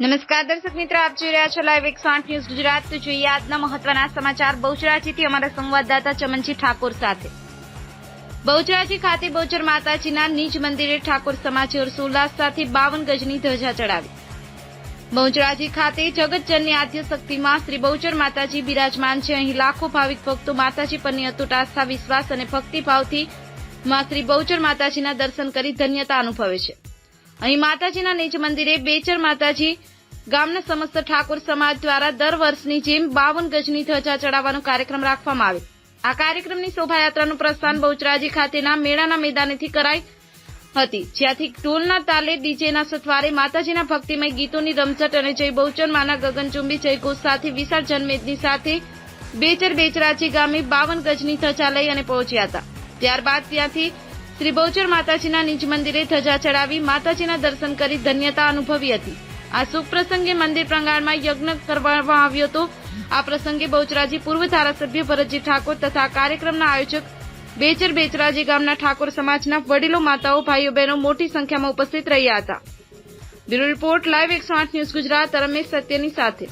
નમસ્કાર, દર્શક મિત્રો, આપ જોઈ રહ્યા છો લાઈવ એકસો આઠ ન્યૂઝ ગુજરાત. તો જોઈએ આજના મહત્વના સમાચાર. બહુચરાજીથી અમારા સંવાદદાતા ચમનજી ઠાકોર સાથે. બહુચરાજી ખાતે બહુચર માતાજીના નિજ મંદિરે ઠાકોર સમાજે હર્ષોલ્લાસ સાથે બાવન ગજની ધજા ચડાવી. બહુચરાજી ખાતે જગતજનની આદ્ય શક્તિમાં શ્રી બહુચર માતાજી બિરાજમાન છે. અહીં લાખો ભાવિક ભક્તો માતાજી પરની અતૂટ આસ્થા, વિશ્વાસ અને ભક્તિભાવથી માં શ્રી બહુચર માતાજીના દર્શન કરી ધન્યતા અનુભવે છે. અહીં માતાજીના નિજ મંદિરે બેચર માતાજી ગામના સમસ્ત ઠાકોર સમાજ દ્વારા દર વર્ષની જેમ બાવન ગજની ધજા ચડાવવાનો કાર્યક્રમ રાખવામાં આવે આ કાર્યક્રમની શોભાયાત્રાનું પ્રસ્થાન બહુચરાજી ખાતેના મેળાના મેદાનેથી કરાઈ હતી. જ્યાંથી ટોલના તાલે ડીજેના સથવારે માતાજીના ભક્તિમય ગીતોની રમઝટ અને જય બહુચર માના ગગનચુંબી જયઘોષ સાથે વિશાળ જનમેદની સાથે બેચર બેચરાજી ગામે બાવન ગજની ધજા લઈ અને પહોંચ્યા હતા. ત્યારબાદ ત્યાંથી શ્રી બહુચર માતાજીના નિજ મંદિરે ધજા ચડાવી માતાજીના દર્શન કરી ધન્યતા અનુભવી હતી. આ શુભ પ્રસંગે મંદિર પ્રાંગણમાં યજ્ઞ કરવામાં આવ્યો હતો. આ પ્રસંગે બહુચરાજી પૂર્વ ધારાસભ્ય ભરતજી ઠાકોર તથા કાર્યક્રમના આયોજક બેચર બેચરાજી ગામના ઠાકોર સમાજના વડીલો, માતાઓ, ભાઈઓ, બહેનો મોટી સંખ્યામાં ઉપસ્થિત રહ્યા હતા. બ્યુરો રિપોર્ટ, લાઈવ એકસો આઠ ન્યૂઝ ગુજરાત, રમેશ સત્યની સાથે.